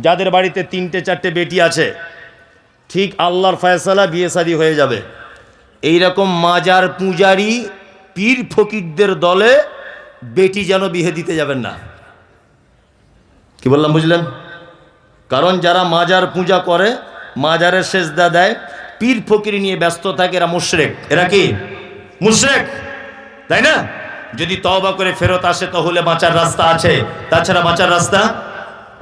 যাদের বাড়িতে তিনটে, চারটে বেটি আছে, ঠিক আল্লাহর ফয়সালা বিয়ে শাদী হয়ে যাবে। এই রকম মাজার পূজারি, পীর ফকিরদের দলে বেটি যেন বিয়ে দিতে যাবেন না। কি বললাম, বুঝলেন? কারণ যারা মাজার পূজা করে, মাজারের সেজদা দেয়, পীর ফকির নিয়ে ব্যস্ত থাকে এরা মুশরেক। এরা কি? মুশরেক। তাই না? যদি তওবা করে ফেরত আসে, তাহলে বাঁচার রাস্তা আছে। তাছাড়া বাঁচার রাস্তা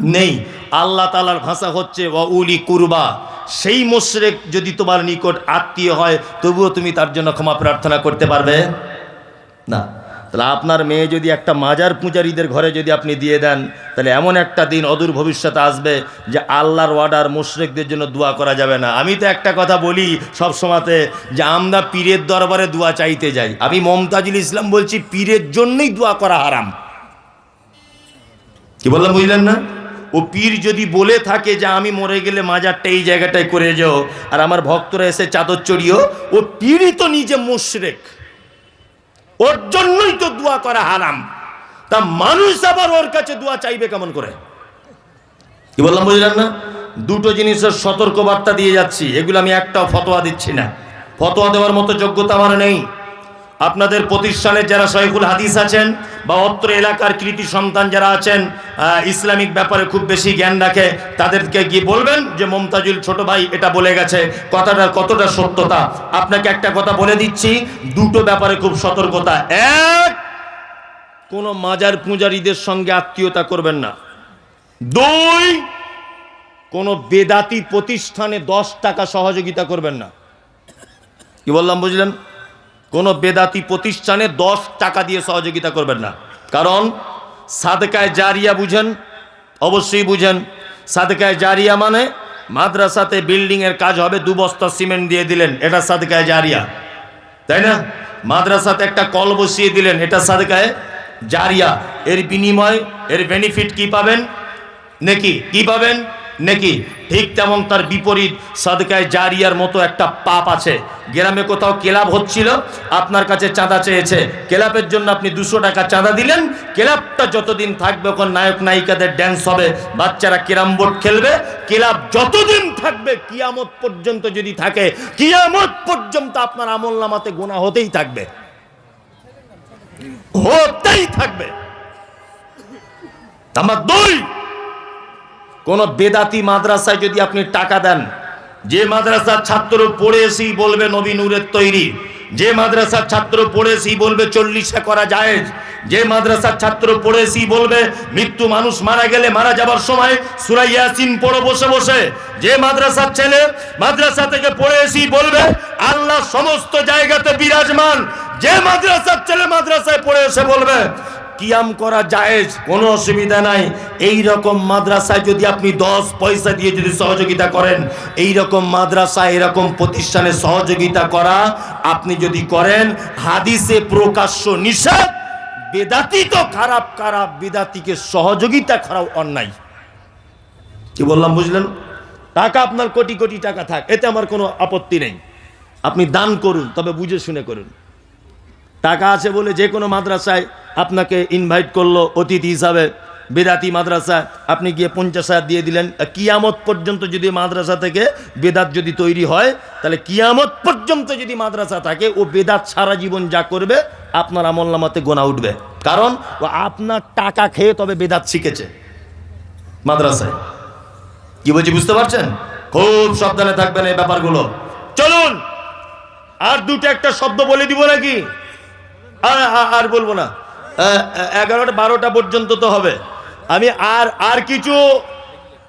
নেই। আল্লাহ তালার ভাষা হচ্ছে উলি কুরবা। সেই মুশরেক যদি তোমার নিকট আত্মীয় হয়, তবুও তুমি তার জন্য ক্ষমা প্রার্থনা করতে পারবে? না। তাহলে আপনার মেয়ে যদি একটা মাজার পূজারীদের ঘরে যদি আপনি দিয়ে দেন, তাহলে এমন একটা দিন অদূর ভবিষ্যতে আসবে যে আল্লাহর ওয়ার্ডার মুশরেকদের জন্য দোয়া করা যাবে না। আমি তো একটা কথা বলি সব সময়তে যে আমরা পীরের দরবারে দোয়া চাইতে যাই। আমি মমতাজুল ইসলাম বলছি, পীরের জন্যই দোয়া করা হারাম। কি বললাম, বুঝলেন না? ও পীর যদি বলে থাকে যে আমি মরে গেলে মাজারটা এই জায়গাটায় করে যাও, আর আমার ভক্তরা এসে চাদর চড়িও, ও পীরই তো নিজে মুশরেক। ওর জন্যই তো দোয়া করা হারাম। তা মানুষ আবার ওর কাছে দোয়া চাইবে কেমন করে? কি বললাম বুঝলেন না? দুটো জিনিসের সতর্ক বার্তা দিয়ে যাচ্ছি, এগুলো আমি একটাও ফতোয়া দিচ্ছি না। ফতোয়া দেওয়ার মতো যোগ্যতা আমার নেই। আপনাদের প্রতিষ্ঠানের যারা শয়খুল হাদিস আছেন বা অত্র এলাকার কৃতি সন্তান যারা আছেন ইসলামিক ব্যাপারে খুব বেশি জ্ঞান রাখে, তাদেরকে গিয়ে বলবেন যে, মমতাজুল ছোট ভাই এটা বলে গেছে, কথাটা কতটা সত্যতা? আপনাকে একটা কথা বলে দিচ্ছি, দুটো ব্যাপারে খুব সতর্কতা। এক, কোনো মাজার পূজারীদের সঙ্গে আত্মীয়তা করবেন না। দুই, কোনো বেদাতি প্রতিষ্ঠানে দশ টাকা সহযোগিতা করবেন না। কি বললাম, বুঝলেন? কোনো বেদাতি প্রতিষ্ঠানে দশ টাকা দিয়ে সহযোগিতা করবেন না। কারণ সাদকায় জারিয়া বুঝেন, অবশ্যই বুঝেন, সাদকায় জারিয়া মানে মাদ্রাসাতে বিল্ডিংয়ের কাজ হবে, দু বস্তা সিমেন্ট দিয়ে দিলেন, এটা সাদকায় জারিয়া। তাই না? মাদ্রাসাতে একটা কল বসিয়ে দিলেন, এটা সাদকায় জারিয়া। এর বিনিময়, এর বেনিফিট কি পাবেন? নাকি? কি পাবেন? নাকি ঠিক তেমন তার বিপরীত সাদকায় জারিয়ার মতো একটা পাপ আছে। গ্রামে কোথাও ক্লাব হচ্ছিল, আপনার কাছে চাঁদা চেয়েছে। ক্লাবের জন্য আপনি দুশো টাকা চাঁদা দিলেন। ক্লাবটা যতদিন থাকবে ওখানে নায়ক নায়িকাদের ড্যান্স হবে, বাচ্চারা ক্যারাম বোর্ড খেলবে। ক্লাব যতদিন থাকবে, কিয়ামত পর্যন্ত যদি থাকে, কিয়ামত পর্যন্ত আপনার আমল নামাতে গোনা হতেই থাকবে। হতেই থাকবে। আমার দুই কোন বেদাতি মাদ্রাসায় যদি আপনি টাকা দেন, যে মাদ্রাসার ছাত্র পড়ে এসেই বলবে নবী নূরের তৈরি, যে মাদ্রাসার ছাত্র পড়েছি বলবে চল্লিশে করা যায় যে মাদ্রাসার ছাত্র পড়ে এসেই বলবে মৃত্যু মানুষ মারা গেলে মারা যাবার সময় সুরাই ইয়াসিন পড়ে বসে বসে, যে মাদ্রাসার ছেলে মাদ্রাসা থেকে পড়ে এসেই বলবে আল্লাহ সমস্ত জায়গাতে বিরাজমান, যে মাদ্রাসার ছেলে মাদ্রাসায় পড়ে এসে বলবে কিয়াম করা জায়েজ, কোনো অসুবিধা নাই। এই রকম মাদ্রাসায় যদি আপনি দশ পয়সা দিয়ে যদি সহযোগিতা করেন এই রকম মাদ্রাসা এরকম প্রতিষ্ঠানে সহযোগিতা করা আপনি যদি করেন, হাদিসে প্রকাশ্য নিষেধ, বেদাতি তো খারাপ খারাপ, বেদাতিকে সহযোগিতা করাও অন্যায়। কি বললাম, বুঝলেন? টাকা আপনার কোটি কোটি টাকা থাক, এতে আমার কোনো আপত্তি নেই। আপনি দান করুন, তবে বুঝে শুনে করুন। টাকা আছে বলে যে কোনো মাদ্রাসায় আপনাকে ইনভাইট করল অতিথি হিসাবে। বেদাতি মাদ্রাসা, আপনি গিয়ে পঞ্চাশ হাজার দিয়ে দিলেন। কিয়ামত পর্যন্ত যদি মাদ্রাসা থেকে বেদাত যদি তৈরি হয়, তাহলে কিয়ামত পর্যন্ত যদি মাদ্রাসা থাকে, ও বেদাত সারা জীবন যা করবে, আপনার আমল নামাতে গোনা উঠবে। কারণ, ও আপনার টাকা খেয়ে তবে বেদাত শিখেছে মাদ্রাসায়। কি বলছি, বুঝতে পারছেন? খুব সাবধানে থাকবেন এই ব্যাপারগুলো। চলুন, আর দুটো একটা শব্দ বলে দিব নাকি? আর- বলব না। এগারোটা, বারোটা পর্যন্ত তো হবে। আমি আর আর কিছু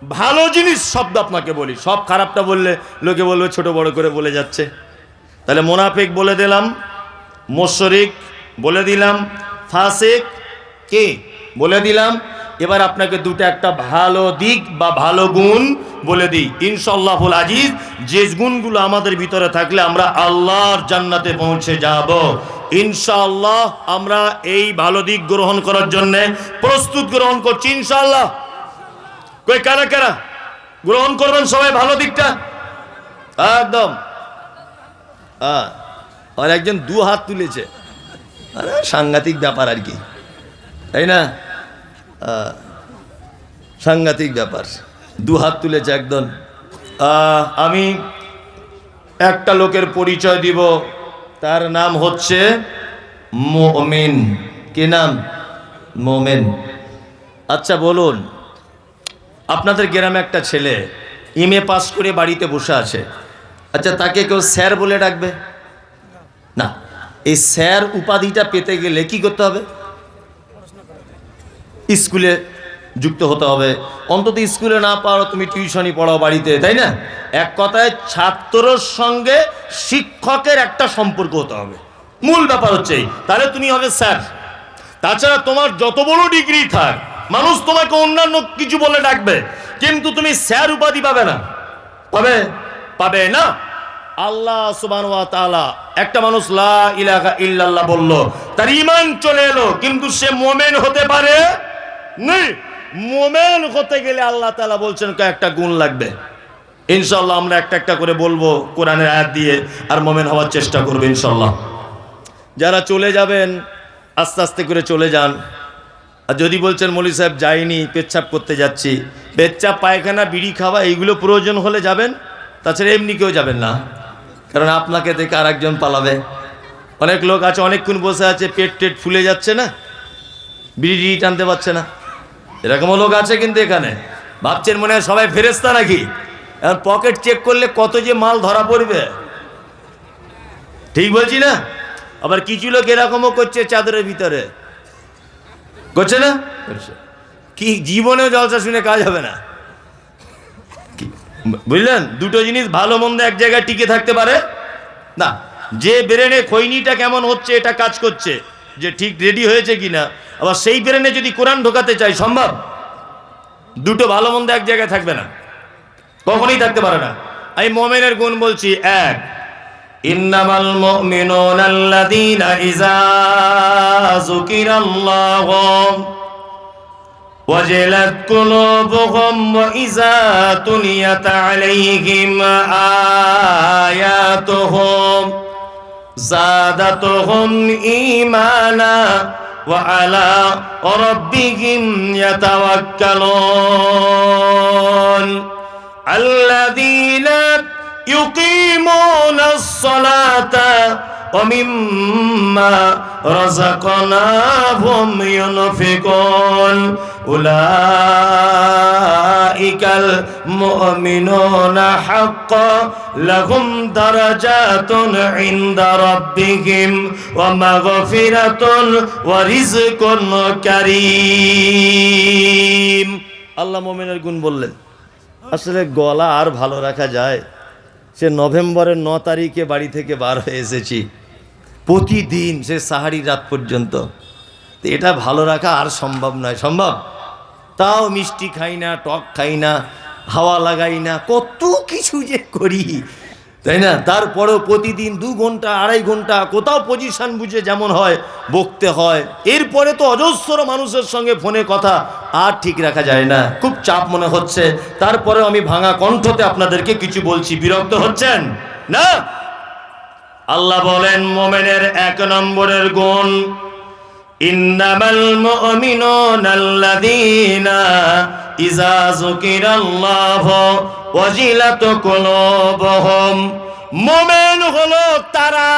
ভালো জিনিস শব্দ আপনাকে বলি। সব খারাপটা বললে লোকে বলবে ছোট বড় করে বলে যাচ্ছে। তাহলে মোনাফিক বলে দিলাম, মোশরিক বলে দিলাম, ফাসেক কে? বলে দিলাম এবার আপনাকে দুটো একটা ভালো দিক বা ভালো গুণ বলে দিই। ইনশাল্লাহুল আজিজ, যে গুণগুলো আমাদের ভিতরে থাকলে আমরা আল্লাহর জান্নাতে পৌঁছে যাব। ইনশাআল্লাহ আমরা এই ভালো দিক গ্রহণ করার জন্য প্রস্তুত গ্রহণ করছি ইনশাআল্লাহ। কই, কারা কারা? গ্রহণ করবেন সবাই ভালো দিকটা? একদম। হ্যাঁ আর একজন দু হাত তুলেছে। আরে সাংঘাতিক ব্যাপার আর কি। তাই না? সাংঘাতিক ব্যাপার। দু হাত তুলেছে একদম আমি একটা লোকের পরিচয় দিব। তার নাম হচ্ছে মোমেন। কে নাম? মোমেন। আচ্ছা বলুন, আপনাদের গ্রামে একটা ছেলে ইমে পাস করে বাড়িতে বসে আছে। আচ্ছা তাকে কেউ স্যার বলে ডাকবে? না, এই স্যার উপাধিটা পেতে গেলে কি করতে হবে? স্কুলে যুক্ত হতে হবে। অন্তত স্কুলে না পারো তুমি টিউশনই পড়াও বাড়িতে, তাই না? এক কথায় ছাত্রর সঙ্গে শিক্ষকের একটা সম্পর্ক হতে হবে। মূল ব্যাপার হচ্ছে। তাহলে তুমি হবে স্যার। তাছাড়া তোমার যত বড় ডিগ্রি থাক, মানুষ তোমাকে অন্যান্য কিছু বলে ডাকবে, কিন্তু তুমি স্যার উপাধি পাবে না। পাবে? পাবে না? আল্লাহ সুবান একটা মানুষ লা ইলাহা ইল্লাল্লাহ বলল, তার ইমান চলে এলো, কিন্তু সে মোমেন হতে পারে নেই। মোমেন হতে গেলে আল্লাহ তাআলা বলছেন, কয়েকটা গুণ লাগবে। ইনশাল্লাহ আমরা একটা একটা করে বলব কোরআনের আয়াত দিয়ে, আর মোমেন হওয়ার চেষ্টা করব ইনশাল্লাহ যারা চলে যাবেন, আস্তে আস্তে করে চলে যান। আর যদি বলছেন, মলি সাহেব, যাইনি, পেচ্ছাপ করতে যাচ্ছি। পেচ্ছাপ, পায়খানা, বিড়ি খাওয়া, এইগুলো প্রয়োজন হলে যাবেন, তাছাড়া এমনি কেউ যাবেন না। কারণ আপনাকে দেখে আর একজন পালাবে। অনেক লোক আছে, অনেকক্ষণ বসে আছে, পেট টেট ফুলে যাচ্ছে না, বিড়ি টানতে পারছে না। এরকমও লোক আছে কিন্তু এখানে। ভাবছেন মনে হয় সবাই ফেরেস্তা নাকি? এখন পকেট চেক করলে কত যে মাল ধরা পড়বে। ঠিক বলছি না? আবার কিছু লোক এরকমও করছে চাদরের ভিতরে। করছে না? কি জীবনেও জলসা শুনে কাজ হবে না। বুঝলেন? দুটো জিনিস ভালো মন্দ এক জায়গায় টিকে থাকতে পারে। না, যে ব্রেনে খৈনিটা কেমন হচ্ছে, এটা কাজ করছে। যে ঠিক রেডি হয়েছে কিনা। আবার সেই ব্রেনে যদি কোরআন ঢোকাতে চাই সম্ভব? দুটো ভালো মন্দ এক জায়গায় থাকবে না। কখনোই থাকতে পারে না। আমি মোমেনের গুণ বলছি, এক, ইন্নামাল زادتهم إيمانا وعلى ربهم يتوكلون الذين يقيمون الصلاة ومما رزقناهم ينفقون أولئك المؤمنون حقا لهم درجات عند ربهم ومغفرة ورزق كريم আল্লাহ মোমেনের গুণ বললেন আসলে গলা আর ভালো রাখা যায় সে নভেম্বরের ন তারিখে বাড়ি থেকে বার হয়ে এসেছি প্রতিদিন সে সাহারি রাত পর্যন্ত। এটা ভালো রাখা আর সম্ভব নয়। সম্ভব? তাও মিষ্টি খাই না, টক খাই না, হাওয়া লাগাই না, কত কিছু যে করি, তাই না? তারপরেও প্রতিদিন দু ঘণ্টা, আড়াই ঘণ্টা, কোথাও পজিশন বুঝে যেমন হয়, বকতে হয়। এরপরে তো অজস্র মানুষের সঙ্গে ফোনে কথা, আর ঠিক রাখা যায় না। খুব চাপ মনে হচ্ছে। তারপরেও আমি ভাঙা কণ্ঠতে আপনাদেরকে কিছু বলছি। বিরক্ত হচ্ছেন? না? আল্লাহ বলেন, মোমেনের এক নম্বরের গুণ, ইন্নামাল মুমিনুনা আল্লাযীনা ইযা যুকিরাল্লাহু ওয়াজিলাত কুলুবুহুম। মুমিন হলো তারা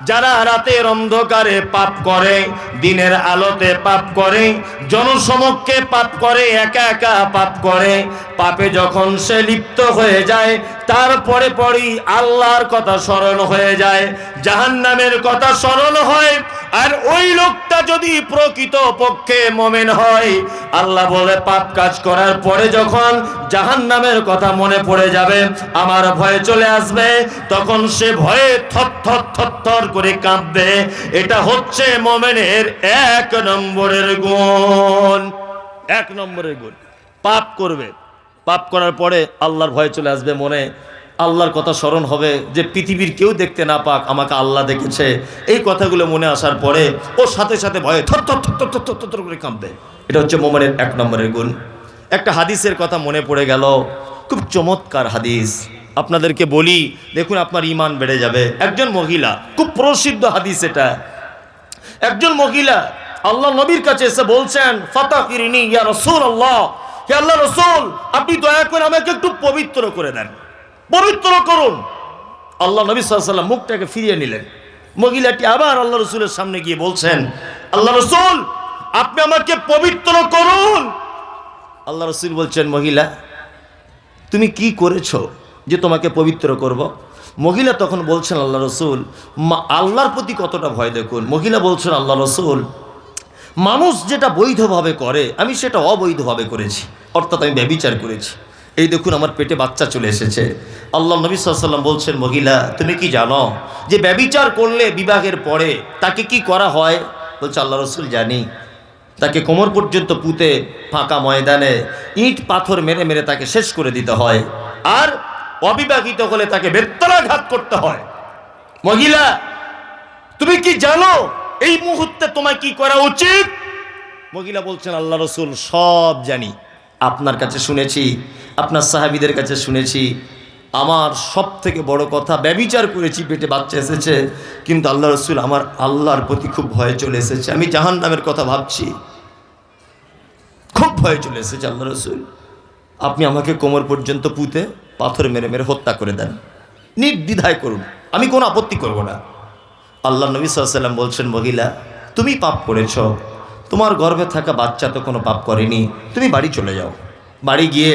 যারা রাতের অন্ধকারে পাপ করে, দিনের আলোতে পাপ করে, জনসমক্ষে পাপ করে, একা একা পাপ করে, পাপে যখন সে লিপ্ত হয়ে যায়, তারপরে পরই আল্লাহর কথা স্মরণ হয়ে যায়, জাহান্নামের কথা স্মরণ হয় আর ওই লোকটা যদি প্রকৃত পক্ষে মোমেন হয়, আল্লাহ বলে, পাপ কাজ করার পরে যখন জাহান্নামের কথা মনে পড়ে যাবে, আমার ভয় চলে আসবে, তখন সে ভয়ে থর থর করে কাঁপবে এটা হচ্ছে মোমেনের এক নম্বরের গুণ। এক নম্বরের গুণ। পাপ করবে। পাপ করার পরে আল্লাহর ভয় চলে আসবে মনে। আল্লাহর কথা স্মরণ হবে যে পৃথিবীর কেউ দেখতে না পাক, আমাকে আল্লাহ দেখেছে। এই কথাগুলো মনে আসার পরে ও সাথে সাথে ভয়ে থর থর থর থর থর করে কাঁপবে। এটা হচ্ছে মোমেনের এক নম্বরের গুণ। একটা হাদিসের কথা মনে পড়ে গেল। খুব চমৎকার হাদিস। আপনাদেরকে বলি, দেখুন আপনার ইমান বেড়ে যাবে। একজন মহিলা, খুব প্রসিদ্ধ হাদিস এটা। একজন মহিলা, আল্লাহ নবীর কাছে এসে বলছেন ফাতা ফিরিনি ইয়া রসুল আল্লাহ হে আল্লাহ রসুল, আপনি দয়া করে আমাকে একটু পবিত্র করে দেন। পবিত্র করুন। আল্লাহ নবী সাল্লাম মুখটাকে ফিরিয়ে নিলেন। মহিলাটি আবার আল্লাহ রসুলের সামনে গিয়ে বলছেন, আল্লাহ রসুল, আপনি আমাকে পবিত্র করুন। আল্লাহ রসুল বলছেন, মহিলা, তুমি কি করেছ যে তোমাকে পবিত্র করব। মহিলা তখন বলছেন, আল্লাহ রসুল, মা- আল্লাহর প্রতি কতটা ভয় দেখুন? মহিলা বলছেন, আল্লাহ রসুল, মানুষ যেটা বৈধভাবে করে, আমি সেটা অবৈধভাবে করেছি। অর্থাৎ আমি ব্যবিচার করেছি। এই দেখুন আমার পেটে বাচ্চা চলে এসেছে। আল্লাহ নবী সাল্লাম বলছেন, মহিলা, তুমি কি জানো যে ব্যবিচার করলে বিবাহের পরে তাকে কি করা হয়? বলছে, আল্লাহ রসুল জানি। তাকে কোমর পর্যন্ত পুঁতে ফাঁকা ময়দানে ইট, পাথর মেরে মেরে তাকে শেষ করে দিতে হয়। আর অবিবাহিত হলে তাকে বেত্তরাঘাত করতে হয়। মহিলা, তুমি কি জানো এই মুহূর্তে তোমায় কি করা উচিত? মহিলা বলছেন, আল্লাহ রসুল সব জানি। আপনার কাছে শুনেছি আপনার সাহাবিদের কাছে শুনেছি, আমার সব থেকে বড় কথা, ব্যবিচার করেছি, পেটে বাচ্চা এসেছে, কিন্তু আল্লাহ রসুল আমার আল্লাহর প্রতি খুব ভয় চলে এসেছে। আমি জাহান নামের কথা ভাবছি, খুব ভয় চলে এসেছে আল্লাহ রসুল। আপনি আমাকে কোমর পর্যন্ত পুঁতে পাথর মেরে মেরে হত্যা করে দেন। নির্দ্বিধায় করুন, আমি কোনো আপত্তি করব না। আল্লাহ নবী সাল্লাম বলছেন, মহিলা, তুমি পাপ করেছ, তোমার গর্ভে থাকা বাচ্চা তো কোনো পাপ করেনি, তুমি বাড়ি চলে যাও। বাড়ি গিয়ে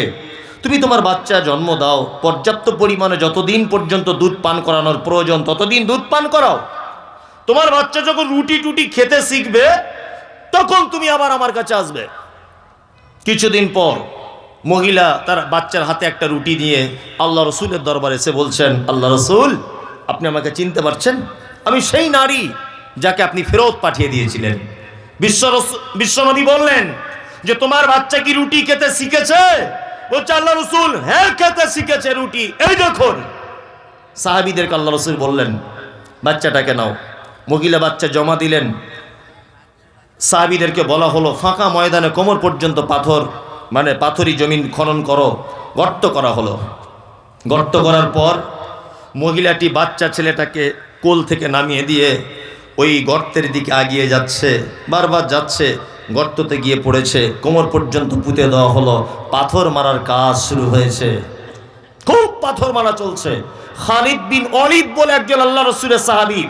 তুমি তোমার বাচ্চা জন্ম দাও, পর্যাপ্ত পরিমাণে যতদিন পর্যন্ত দুধ পান করানোর প্রয়োজন, ততদিন দুধ পান করাও। তোমার বাচ্চা যখন রুটি টুটি খেতে শিখবে, তখন তুমি আবার আমার কাছে আসবে। কিছুদিন পর মহিলা তার বাচ্চার হাতে একটা রুটি নিয়ে আল্লাহ রসুলের দরবারে এসে বলছেন, আল্লাহ রসুল, আপনি আমাকে চিনতে পারছেন? আমি সেই নারী যাকে আপনি ফেরত পাঠিয়ে দিয়েছিলেন। বিশ্ব বিশ্বনবী বললেন যে, তোমার বাচ্চা কি রুটি খেতে শিখেছে? বলছে আল্লাহ রসুল। হ্যাঁ খেতে শিখেছে রুটি। এই দেখুন। সাহাবিদেরকে আল্লাহ রসুল বললেন, বাচ্চাটাকে নাও। মহিলা বাচ্চা জমা দিলেন। সাহাবিদেরকে বলা হলো, ফাঁকা ময়দানে কোমর পর্যন্ত পাথর মানে পাথরি জমিন খনন করো, গর্ত করা হলো। গর্ত করার পর মহিলাটি বাচ্চা ছেলেটাকে কোল থেকে নামিয়ে দিয়ে ওই গর্তের দিকে আগিয়ে যাচ্ছে, বারবার যাচ্ছে। গর্ততে গিয়ে পড়েছে। কোমর পর্যন্ত পুঁতে দেওয়া হলো। পাথর মারার কাজ শুরু হয়েছে। খুব পাথর মারা চলছে। খালিদ বিন অলিদ বলে একজন আল্লাহ রসুলের সাহাবি।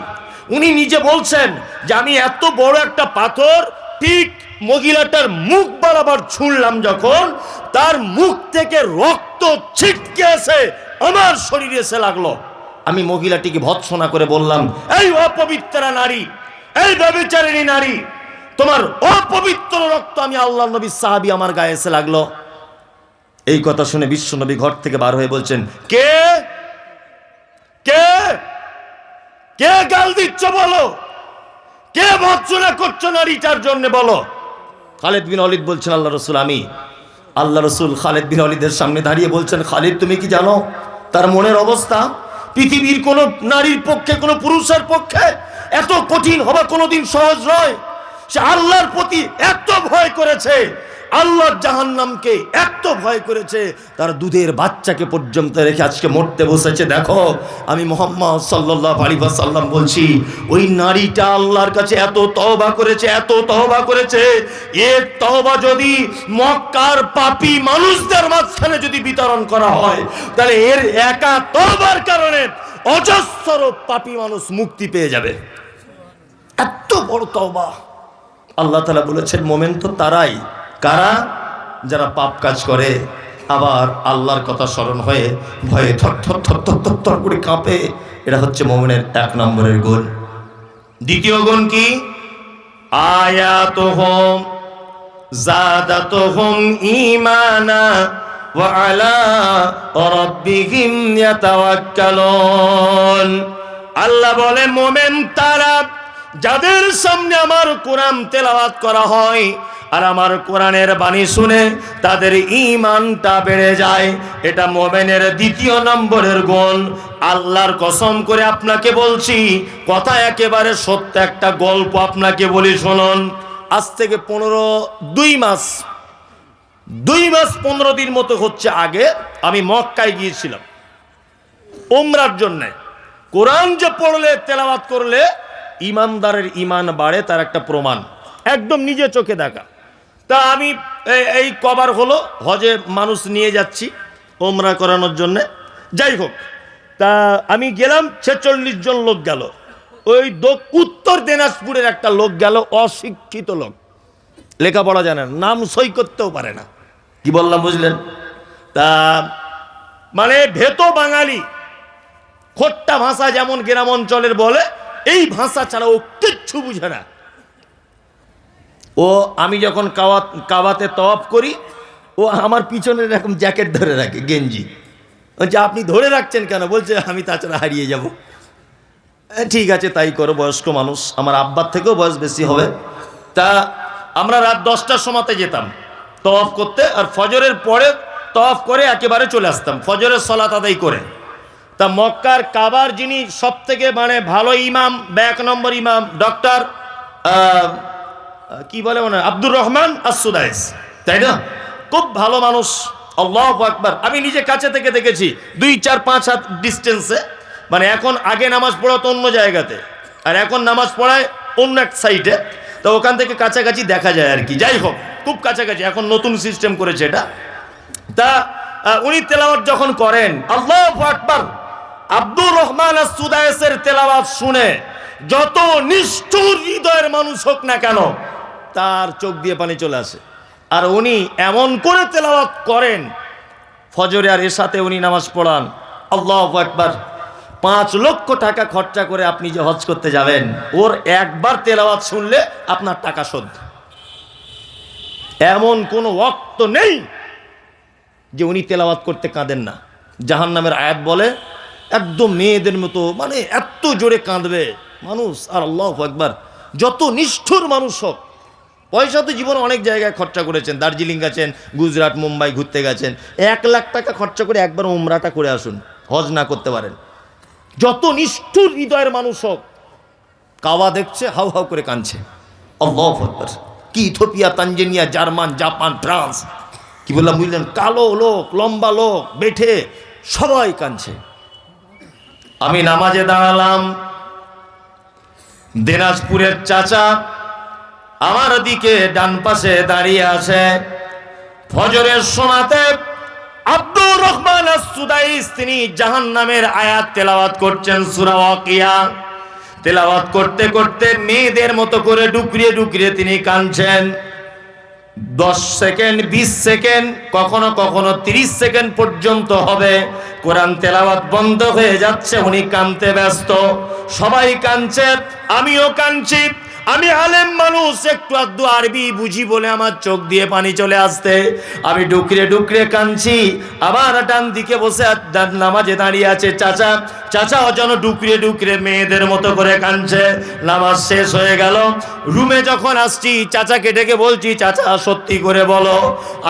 উনি নিজে বলছেন যে, আমি এত বড় একটা পাথর, ঠিক মহিলাটার মুখ বরাবর ছুঁড়লাম যখন তার মুখ থেকে রক্ত ছিটকে এসে আমার শরীরে এসে লাগল। আমি মহিলাটিকে ভৎসনা করে বললাম, এই অপবিত্রা নারী, এই ব্যবিচারিণী নারী তোমার অপবিত্র রক্ত আমি আল্লাহ নবী সাহাবি আমার গায়ে এসে লাগল। এই কথা শুনে বিশ্বনবী ঘর থেকে বার হয়ে বলছেন, কে? কে? কে গাল দিচ্ছ বলো? কে ভৎসনা করছ নারীটার জন্য বলো? খালেদ বিন অলিদ বলছেন, আল্লাহ রসুল, আমি। আল্লাহ রসুল খালেদ বিন অলিদের সামনে দাঁড়িয়ে বলছেন, খালিদ, তুমি কি জানো, তার মনের অবস্থা? পৃথিবীর কোন নারীর পক্ষে, কোন পুরুষের পক্ষে এত কঠিন হওয়া কোনোদিন সহজ নয়। আল্লাহর প্রতি এত ভয় করেছে আল্লাহর জাহান্নামকে এত ভয় করেছে, তার দুধের বাচ্চাকে পর্যন্ত রেখে আজকে মরতে বসেছে। দেখো, আমি মোহাম্মদ সাল্লাহ আলী সাল্লাম বলছি, ওই নারীটা আল্লাহর কাছে এত তহবা করেছে, এত তহবা করেছে এর তহবা যদি মক্কার পাপি মানুষদের মাঝখানে যদি বিতরণ করা হয়, তাহলে এর একা তহবার কারণে অজস্র পাপি মানুষ মুক্তি পেয়ে যাবে। এত বড় তওবা। আল্লাহ তালা বলেছেন মোমেন তো তারাই কারা যারা পাপ কাজ করে আবার আল্লাহর কথা স্মরণ হয়ে ভয়ে থর থর থর থর থর থর করে কাঁপে এটা হচ্ছে মোমেনের এক নম্বরের গুণ দ্বিতীয় গুণ কি আয়াত হোম জাদাত হোম ইমানা وعلى ربهم يتوكلون আল্লাহ বলে মোমেন তারা যাদের সামনে আমার কোরআন তেলাওয়াত করা হয় আর আমার কোরআনের বাণী শুনে তাদের ইমানটা বেড়ে যায়, এটা মোমেনের দ্বিতীয় নম্বরের গুণ আল্লাহর কসম করে আপনাকে বলছি, কথা একেবারে সত্য একটা গল্প আপনাকে বলি, শুনুন। আজ থেকে পনেরো, দুই মাস দুই মাস পনেরো দিন মতো হচ্ছে আগে আমি মক্কায় গিয়েছিলাম। ওমরার জন্যে। কোরআন যে পড়লে, তেলাওয়াত করলে ইমানদারের ইমান বাড়ে, তার একটা প্রমাণ। একদম নিজে চোখে দেখা। তা আমি এই- কবার হলো, হজে মানুষ নিয়ে যাচ্ছি ওমরা করানোর জন্যে। যাই হোক, তা আমি গেলাম, ছেচল্লিশ জন লোক গেল। ওই উত্তর দিনাজপুরের একটা লোক গেল, অশিক্ষিত লোক। লেখাপড়া জানে না, নাম সই করতেও পারে না। কি বললাম, বুঝলেন? তা মানে ভেত বাঙালি, খোট্টা ভাষা যেমন গ্রাম অঞ্চলের বলে এই ভাষা ছাড়া ও কিচ্ছু বুঝে না। ও, আমি যখন কাওয়াত কাওয়াতে তওয়াফ করি, ও আমার পিছনে এরকম জ্যাকেট ধরে রাখে, গেঞ্জি। বলছে, আপনি ধরে রাখছেন কেন? বলছে, আমি তাছাড়া হারিয়ে যাব। ঠিক আছে, তাই করো, বয়স্ক মানুষ। আমার আব্বার থেকেও বয়স বেশি হবে। তা আমরা রাত দশটার সময়তে যেতাম তফ করতে, আর ফজরের পরে তফ করে একেবারে চলে আসতাম। ফজরের সলাত আদায় করে। তা মক্কার কাবার যিনি সব থেকে মানে ভালো ইমাম বা এক নম্বর ইমাম, ডক্টর কি বলে মনে? আব্দুর রহমান আসুদাইস তাই না? খুব ভালো মানুষ, আল্লাহ আকবার। আমি নিজে কাছে থেকে দেখেছি, দুই, চার, পাঁচ হাত ডিস্টেন্সে মানে এখন আগে নামাজ পড়াতো অন্য জায়গাতে, আর এখন নামাজ পড়ায় অন্য এক সাইডে তো ওখান থেকে কাছাকাছি দেখা যায় আর কি। যাই হোক, খুব কাছাকাছি, এখন নতুন সিস্টেম করেছে এটা। তা উনি তেলাওয়াত যখন করেন, আল্লাহ আকবার আব্দুর রহমান সুদায়েসের তেলাওয়াত শুনে যত নিষ্ঠুর হৃদয়ের মানুষ হোক না কেন, তার চোখ দিয়ে পানি চলে আসে। আর উনি এমন করে তেলাওয়াত করেন, ফজরে আর এসাতে উনি নামাজ পড়ান। আল্লাহ একবার পাঁচ লক্ষ টাকা খরচা করে আপনি যে হজ করতে যাবেন, ওর একবার তেলাওয়াত শুনলে আপনার টাকা শোধ। এমন কোনো ওয়াক্ত নেই যে উনি তেলাওয়াত করতে কাঁদেন না। জাহান নামের আয়াত বলে একদম মেয়েদের মতো মানে এত জোরে কাঁদবে। মানুষ, আর আল্লাহ একবার যত নিষ্ঠুর মানুষ হোক, পয়সা তো জীবনে অনেক জায়গায় খরচা করেছেন। দার্জিলিং গেছেন, গুজরাট, মুম্বাই ঘুরতে গেছেন। এক লাখ টাকা খরচা করে একবার উমরাটা করে আসুন, হজ না করতে পারেন। যত নিষ্ঠুর হৃদয়ের মানুষ হোক, কাওয়া দেখছে, হাউ হাউ করে কাঁদছে। আল্লাহ আকবার। কি Ethiopia Tanzania, German, Japan, France, কি বললাম বুঝলেন? কালো লোক, লম্বা লোক, বেঠে, সবাই কাঁদছে। আমি নামাজে দাঁড়ালাম। দিনাজপুরের চাচা আমার দিকে ডান পাশে দাঁড়িয়ে আছে। ফজরের সোনাতে আব্দুর রহমান সুদাইস তিনি জাহান নামের আয়াত তেলাওয়াত করছেন সুরা ওয়াকিয়া। তেলাওয়াত করতে করতে মেয়েদের মতো করে ডুকরিয়ে ডুকরিয়ে তিনি কাঁদছেন। দশ সেকেন্ড, বিশ সেকেন্ড, কখনো কখনো তিরিশ সেকেন্ড পর্যন্ত হবে। কোরআন তেলাওয়াত বন্ধ হয়ে যাচ্ছে, উনি কানতে ব্যস্ত। সবাই কানছে আমিও কানছি আমি আলেম মানুষ, একটু আধটু আরবি বুঝি বলে আমার চোখ দিয়ে পানি চলে আসতে। আমি ডুকরে ডুকরে কাঁদছি, আবার ডান দিকে বসে নামাজে দাঁড়িয়ে আছে চাচা। চাচাও যেন ডুকরে ডুকরে মেয়েদের মতো করে কাঁদছে। নামাজ শেষ হয়ে গেল। রুমে যখন আসছি, চাচাকে ডেকে বলছি, চাচা, সত্যি করে বলো,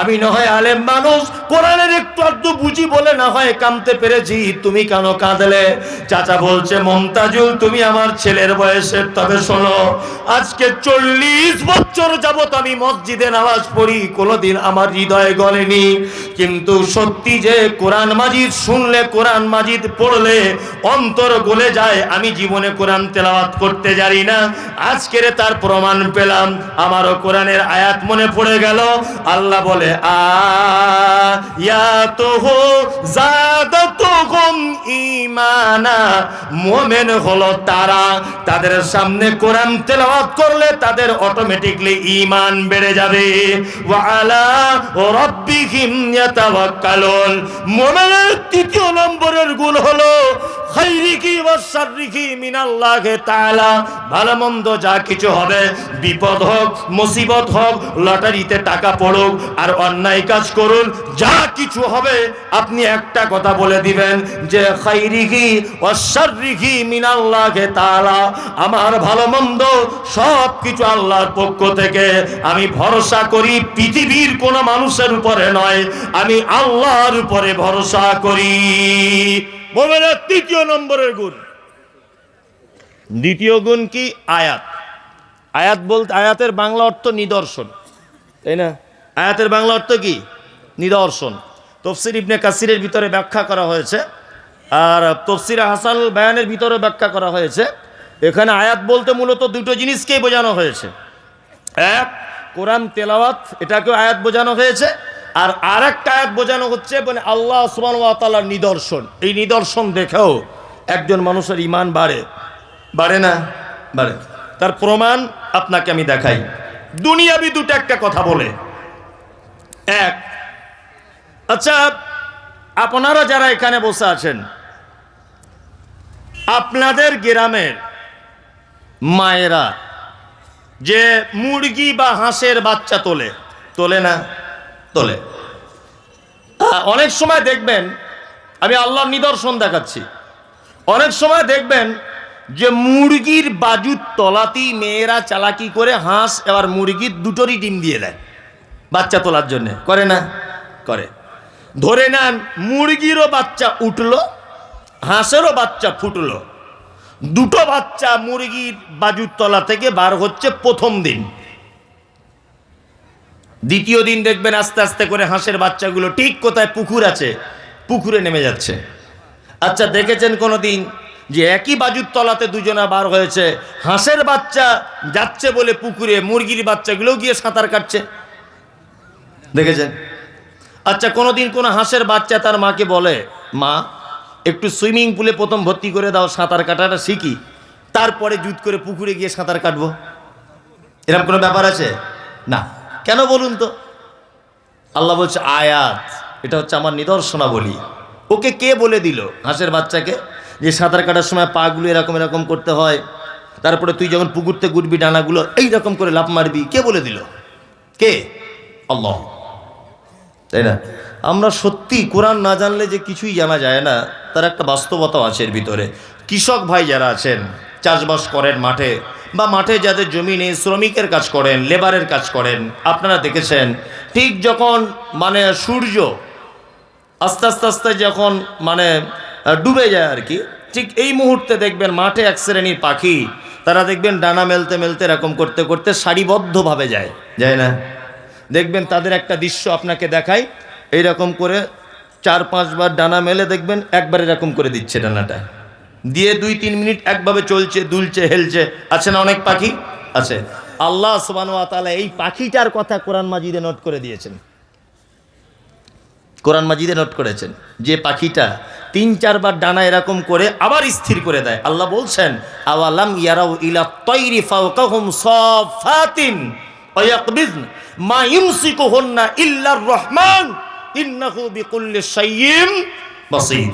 আমি না হয় আলেম মানুষ, কোরআনের একটু আধটু বুঝি বলে না হয় কামতে পেরেছি, তুমি কেন কাঁদলে? চাচা বলছে, মমতাজুল, তুমি আমার ছেলের বয়সের তবে শোনো আজকে চল্লিশ বছর যাবত আমি মসজিদে নামাজ পড়ি, কোনোদিন আমার হৃদয়ে গলেনি। কিন্তু সত্যি যে কোরআন মাজিদ শুনলে, কোরআন মাজিদ পড়লে অন্তর গলে যায়, আমি জীবনে কোরআন তেলাওয়াত করতে জানি না। আজকের তার প্রমাণ পেলাম, আমারও কোরআনের আয়াত মনে পড়ে গেল। আল্লাহ বলে ঈমানা। মুমিন হলো তারা, তাদের সামনে কোরআন তেলাওয়াত করলে তাদের অটোমেটিকলি ইমান বেড়ে যাবে। ওয়া আলা রাব্বিহিম ইয়াতাওয়াক্কালুন। মুমিনের তৃতীয় নম্বরের গুণ হলো খাইরিকি ওয়া শাররিকি মিনাল্লাহি তাআলা। ভালো মন্দ যা কিছু হবে, বিপদ হোক, মুসিবত হোক, লটারিতে টাকা পড়ুক, আর অন্যায় কাজ করুন, যা কিছু হবে, আপনি একটা কথা বলে দিবেন যে, খাইরিহি অশ্বারিহি মিনাল্লাহে তাআলা, আমার ভালো মন্দ সব কিছু আল্লাহর পক্ষ থেকে। আমি ভরসা করি পৃথিবীর কোনো মানুষের উপরে নয় আমি আল্লাহর উপরে ভরসা করি। মোমেনের তৃতীয় নম্বরের গুণ। দ্বিতীয় গুণ কি? আয়াত। আয়াত বলতে আয়াতের বাংলা অর্থ নিদর্শন। তাই না? আয়াতের বাংলা অর্থ কি? নিদর্শন। তফসির ইবনে কাসিরের ভিতরে ব্যাখ্যা করা হয়েছে। আর তফসির হাসান বায়ানের ভিতরে ব্যাখ্যা করা হয়েছে। এখানে আয়াত বলতে মূলত দুটো জিনিসকেই বোঝানো হয়েছে। এক, কোরআন তেলাওয়াত, এটাকেও আয়াত বোঝানো হয়েছে। আর আর একটা আয়াত বোঝানো হচ্ছে মানে আল্লাহ সুবান তালার নিদর্শন। এই নিদর্শন দেখেও একজন মানুষের ইমান বাড়ে। বাড়ে না? বাড়ে। তার প্রমাণ আপনাকে আমি দেখাই। দুনিয়াবি দুটো একটা কথা বলে। এক আচ্ছা আপনারা যারা এখানে বসে আছেন, আপনাদের গ্রামের মায়েরা, যে মুরগি বা হাঁসের বাচ্চা তোলে তোলে না, তোলে। অনেক সময় দেখবেন, আমি আল্লাহর নিদর্শন দেখাচ্ছি। অনেক সময় দেখবেন, যে মুরগির বাজুর তলাতেই মেয়েরা চালাকি করে হাঁস, এবার মুরগির দুটোরই ডিম দিয়ে দেয়, বাচ্চা তোলার জন্য। করে না? করে। ধরে নেন, মুরগিরও বাচ্চা উঠল, হাঁসেরও বাচ্চা ফুটলো। দুটো বাচ্চা মুরগির বাজুর তলা থেকে বার হচ্ছে প্রথম দিন। দ্বিতীয় দিন দেখবেন আস্তে আস্তে করে হাঁসের বাচ্চাগুলো ঠিক কোথায় পুকুর আছে, পুকুরে নেমে যাচ্ছে। আচ্ছা দেখেছেন কোনো দিন যে একই বাজুর তলাতে দুজনা বার হয়েছে, হাঁসের বাচ্চা যাচ্ছে বলে পুকুরে, মুরগির বাচ্চাগুলো গিয়ে সাঁতার কাটছে? দেখেছেন? আচ্ছা কোনোদিন কোনো হাঁসের বাচ্চা তার মাকে বলে, মা একটু সুইমিং পুলে প্রথম ভর্তি করে দাও সাঁতার কাটাটা শিখি। তারপরে জুত করে পুকুরে গিয়ে সাঁতার কাটবো। এরকম কোনো ব্যাপার আছে? না। কেন বলুন তো? আল্লাহ বলছে, আয়াত, এটা হচ্ছে আমার নিদর্শনাবলী। ওকে কে বলে দিল? হাঁসের বাচ্চাকে? যে সাঁতার কাটার সময় পাগুলো এরকম এরকম করতে হয়, তারপরে তুই যখন পুকুরতে গুটবি ডানাগুলো এইরকম করে লাফ মারবি, কে বলে দিল? কে? আল্লাহ। তাই না? আমরা সত্যি কোরআন না জানলে যে কিছুই জানা যায় না। তার একটা বাস্তবতাও আছে এর ভিতরে। কৃষক ভাই যারা আছেন, চাষবাস করেন মাঠে বা মাঠে যাদের জমি নেই, শ্রমিকের কাজ করেন, লেবারের কাজ করেন, আপনারা দেখেছেন, ঠিক যখন মানে সূর্য আস্তে আস্তে আস্তে যখন মানে ডুবে যায় আর কি, ঠিক এই মুহূর্তে দেখবেন মাঠে এক শ্রেণির পাখি, তারা দেখবেন ডানা মেলতে মেলতে এরকম করতে করতে সারিবদ্ধভাবে যায়। যায় না? দেখবেন তাদের একটা দৃশ্য আপনাকে দেখায় এইরকম করে চার পাঁচবার ডানা মেলে দেখবেন, একবার এরকম করে দিচ্ছে ডানাটা। দিয়ে দুই, তিন মিনিট একভাবে চলছে, দুলছে, হেলছে। আছে না অনেক পাখি? আছে। আল্লাহ সুবান তাআলা এই পাখিটার কথা কোরআন মাজিদে নোট করে দিয়েছেন। কোরআন মাজিদে নোট করেছেন যে পাখিটা তিন চারবার ডানা এরকম করে আবার স্থির করে দেয়। আল্লাহ বলছেন, আওয়ালাম ইয়ারাউ ইলা তৈরি ফাওকাহুম সাফাতিন ওয়াকবিজন মা ইউমসিকুহুন্না ইল্লার রহমান। ইন্নাহু বিকুল্লি শাইইন বাসীর।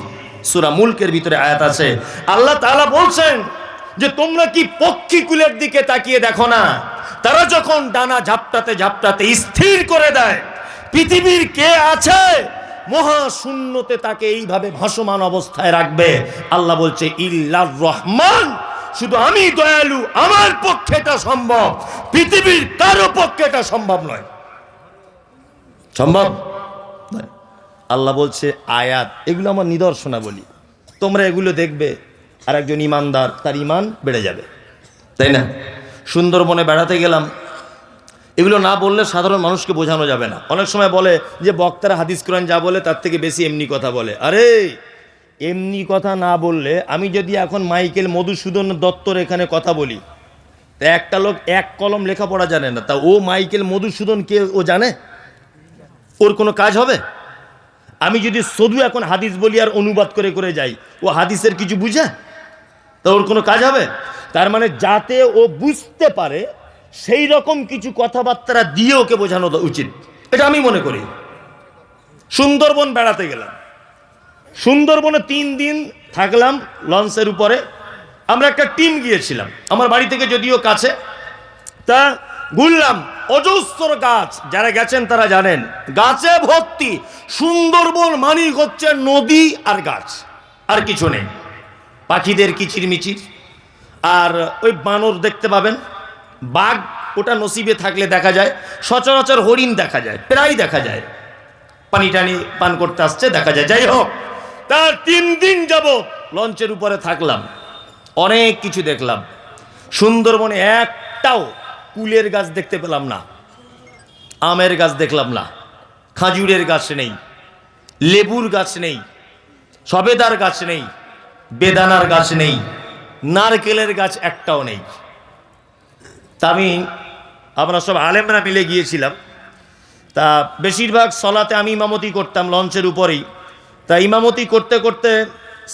সূরা মুলকের ভিতরে আয়াত আছে। আল্লাহ তাআলা বলছেন যে, তোমরা কি পক্ষীকুলের দিকে তাকিয়ে দেখো না? তারা যখন ডানা ঝাপটাতে ঝাপটাতে স্থির করে দেয়, পৃথিবীর কে আছে? মহাশূন্যতে তাকে এইভাবে ভাসমান অবস্থায় রাখবে। আল্লাহ বলছে, ইল্লার রহমান, শুধু আমি দয়ালু, আমার পক্ষে এটা সম্ভব। পৃথিবীর কারও পক্ষে এটা সম্ভব নয়। সম্ভব। আল্লাহ বলছে, আয়াত, এগুলো আমার নিদর্শনা বলি তোমরা এগুলো দেখবে আর একজন ইমানদার, তার ইমান বেড়ে যাবে। তাই না? সুন্দরবনে বেড়াতে গেলাম। এগুলো না বললে সাধারণ মানুষকে বোঝানো যাবে না। অনেক সময় বলে যে, বক্তারা হাদিস কোরআন যা বলে, তার থেকে বেশি এমনি কথা বলে। আরে, এমনি কথা না বললে আমি যদি এখন মাইকেল মধুসূদন দত্তর এখানে কথা বলি, তা একটা লোক এক কলম লেখাপড়া জানে না। তা ও মাইকেল মধুসূদন কে, ও জানে? ওর কোনো কাজ হবে? আমি যদি শুধু এখন হাদিস বলি আর অনুবাদ করে করে যাই, ও হাদিসের কিছু বুঝে? তা ওর কোনো কাজ হবে? তার মানে যাতে ও বুঝতে পারে, সেই রকম কিছু কথাবার্তা দিয়ে ওকে বোঝানো উচিত। এটা আমি মনে করি। সুন্দরবন বেড়াতে গেলাম। সুন্দরবনে তিন দিন থাকলাম লঞ্চের উপরে। আমরা একটা টিম গিয়েছিলাম। আমার বাড়ি থেকে যদিও কাছে। তা ঘুরলাম অজস্র গাছ। যারা গেছেন তারা জানেন, গাছে ভর্তি সুন্দরবন মানি হচ্ছে নদী আর গাছ, আর কিছু নেই। পাখিদের কিচিরমিচির। আর ওই বানর দেখতে পাবেন, বাঘ ওটা নসিবে থাকলে দেখা যায়, সচরাচর হরিণ দেখা যায়, প্রায় দেখা যায়। পানি টানি পান করতে আসছে, দেখা যায়। যাই হোক, তার তিন দিন যাব লঞ্চের উপরে থাকলাম, অনেক কিছু দেখলাম। সুন্দরবনে একটাও কুলের গাছ দেখতে পেলাম না, আমের গাছ দেখলাম না, খাজুরের গাছ নেই, লেবুর গাছ নেই, সবেদার গাছ নেই, বেদানার গাছ নেই, নারকেলের গাছ একটাও নেই। তা আমি, আমরা সব আলেমরা মিলে গিয়েছিলাম। তা বেশিরভাগ সলাতে আমি ইমামতি করতাম লঞ্চের উপরেই। তা ইমামতি করতে করতে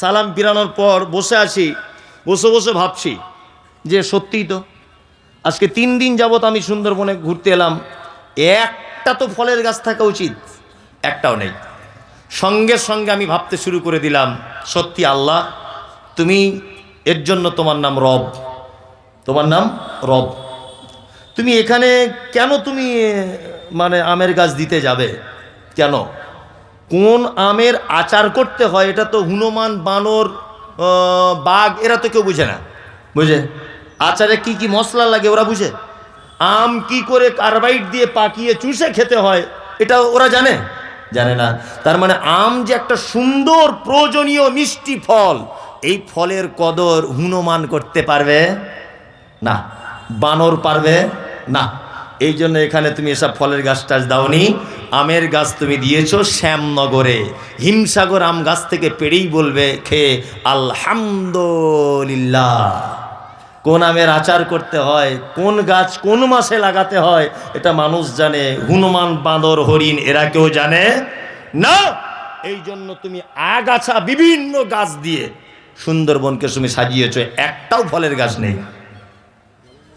সালাম পিরানোর পর বসে আছি, বসে বসে ভাবছি যে সত্যিই তো আজকে তিন দিন যাবত আমি সুন্দরবনে ঘুরতে এলাম। একটা তো ফলের গাছ থাকা উচিত, একটাও নেই। সঙ্গে সঙ্গে আমি ভাবতে শুরু করে দিলাম, সত্যি আল্লাহ, তুমি এর জন্য তোমার নাম রব। তোমার নাম রব। তুমি এখানে কেন তুমি মানে আমের গাছ দিতে যাবে? কেন? কোন আমের আচার করতে হয়? এটা তো হনুমান, বানর বাঘ, এরা তো কেউ বুঝে না। বুঝে? আচারে কি কি মশলা লাগে ওরা বুঝে? আম কি করে কার্বাইড দিয়ে পাকিয়ে চুষে খেতে হয়, এটা ওরা জানে? জানে না। তার মানে আম যে একটা সুন্দর প্রয়োজনীয় মিষ্টি ফল, এই ফলের কদর হুনমান করতে পারবে? না। বানর পারবে? না। এই জন্য এখানে তুমি এসব ফলের গাছ টাছ দাওনি। আমের গাছ তুমি দিয়েছ শ্যামনগরে। হিমসাগর আম গাছ থেকে পেড়েই বলবে খেয়ে আলহামদুলিল্লাহ। কোন আমের আচার করতে হয়, কোন গাছ কোন মাসে লাগাতে হয়, এটা মানুষ জানে। হনুমান, বাঁদর, হরিণ, এরা কেউ জানে না। এই জন্য তুমি আগাছা, বিভিন্ন গাছ দিয়ে সুন্দরবনকে তুমি সাজিয়েছ, একটাও ফলের গাছ নেই।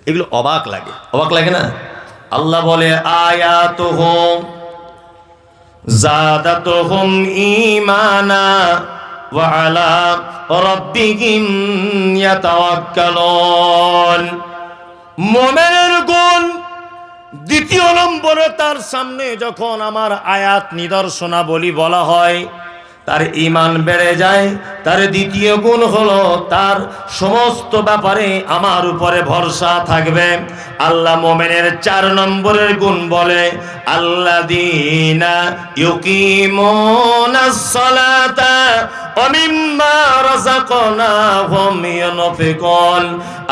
এগুলো অবাক লাগে। অবাক লাগে না? আল্লাহ বলে আয়াত হোম জাদাত হোম ইমানা ইয়াতাওয়াক্কালুন মোমেনের গুণ দ্বিতীয় নম্বরে তার সামনে যখন আমার আয়াত নিদর্শনাবলী বলা হয় তার ইমান বেড়ে যায়, তার দ্বিতীয় গুণ হলো তার সমস্ত ব্যাপারে আমার উপরে ভরসা থাকবে। আল্লাহ মোমেনের চার নম্বরের গুণ বলে আল্লাহ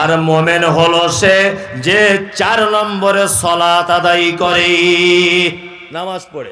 আর মোমেন হলো সে যে চার নম্বরে সলাত আদায় করে। নামাজ পড়ে।